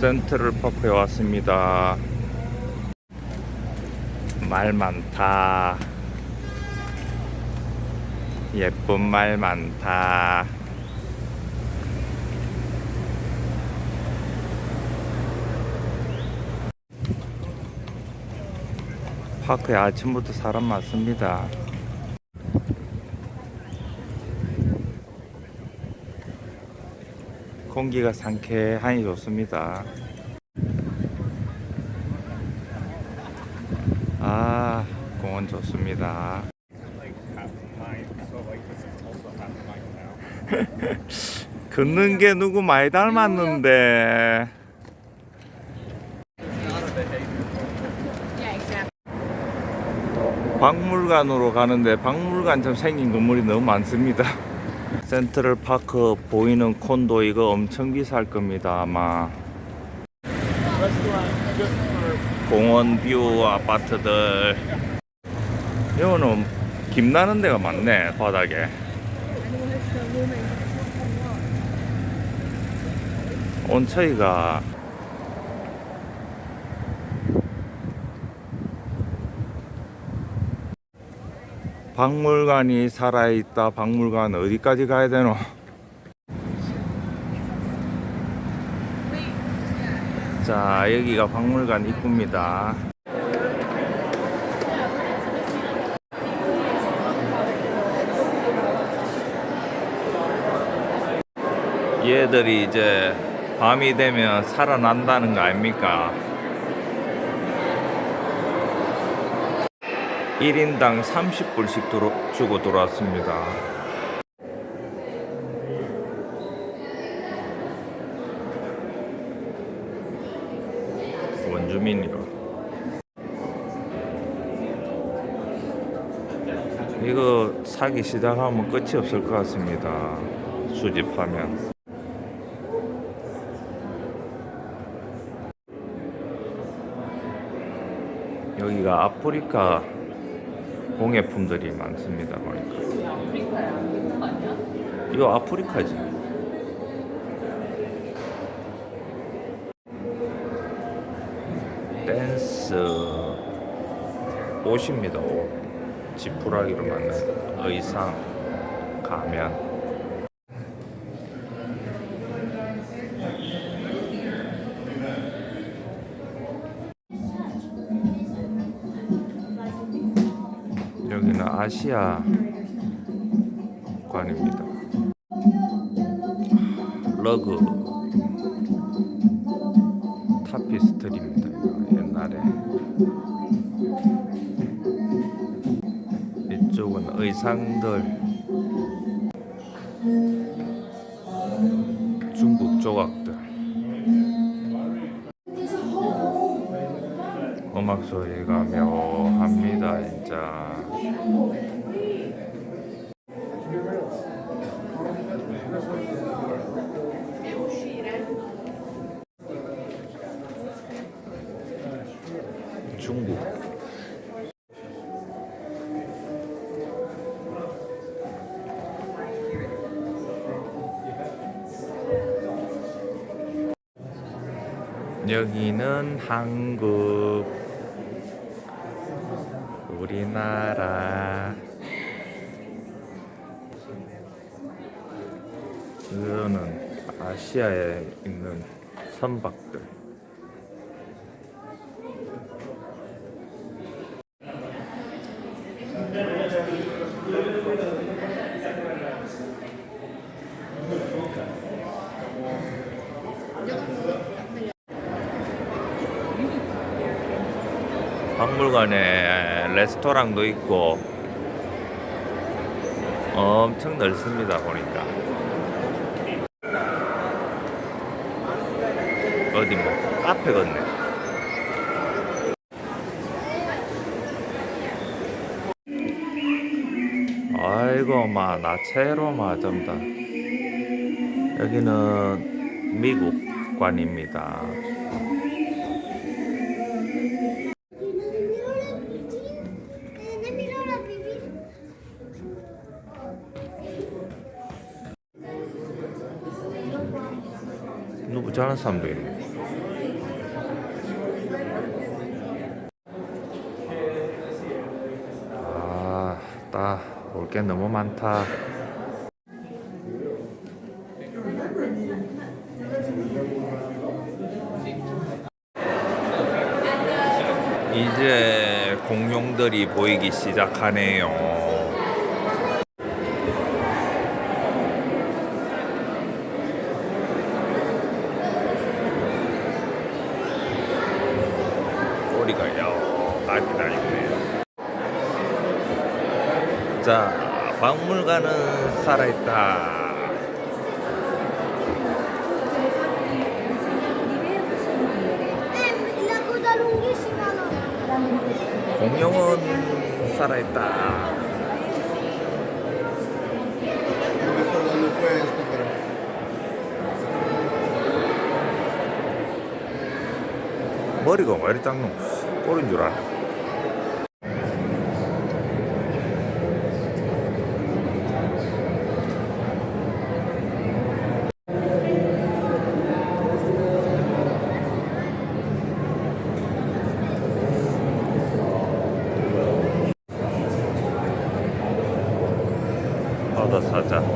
센트럴 파크에 왔습니다. 말 많다. 예쁜 말 많다. 파크에 아침부터 사람 많습니다. 공기가 상쾌하니 좋습니다. 아, 공원 좋습니다. 걷는 게 누구 많이 닮았는데. 박물관으로 가는데 박물관처럼 생긴 건물이 너무 많습니다. 센트럴 파크 보이는 콘도 이거 엄청 비쌀 겁니다 아마. 공원 뷰 아파트들. 이거는 김나는 데가 많네 바닥에. 온처이가 박물관이 살아있다. 박물관 어디까지 가야 되노? 자, 여기가 박물관 입구입니다. 얘들이 이제 밤이 되면 살아난다는 거 아닙니까? 1인당 30불씩 들어, 주고 들어왔습니다. 원주민이라. 이거 사기 시작하면 끝이 없을 것 같습니다. 수집하면. 여기가 아프리카 공예품들이 많습니다 보니까. 이거 아프리카지. 댄스 옷입니다 옷. 지푸라기로 만든 의상 가면 여기는 아시아 관입니다. 러그 타피스트리입니다. 옛날에 이쪽은 의상들 음악 소리가 묘합니다 진짜. 중국. 여기는 한국 우리나라. 이거는 아시아에 있는 선박들. 박물관에 레스토랑도 있고 엄청 넓습니다 보니까. 어디 뭐 카페 같네. 아이고 마 나체로 마 전부 다 여기는 미국 관입니다 나쁘지 사람들이네. 아, 딱올게 너무 많다. 이제 공룡들이 보이기 시작하네요. 여기까지 다 있네요. 자, 박물관은 살아있다. Eh. 공룡은 살아있다. 머리가 왜 이리 작노? 꼬린 줄 알아. 얻어